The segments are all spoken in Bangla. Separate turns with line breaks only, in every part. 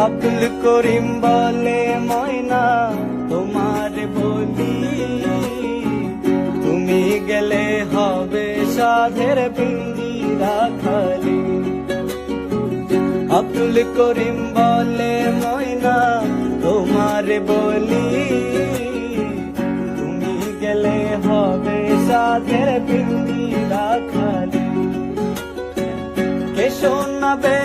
আব্দুল করিম বলে ময়না তোমার বলি তুমি গেলে হবে সাধের পিঞ্জিরা খালি আব্দুল করিম বলে ময়না তোমার বলি তুমি গেলে হবে সাধের পিঞ্জিরা খালি কে শোনাবে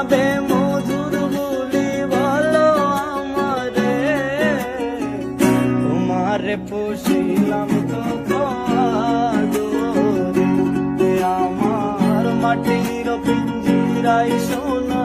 শোনাবে মধুর বুলি বলো আমারে। তোমার পুষিলাম তো আমার মাটির পিঞ্জিরাই সোনা।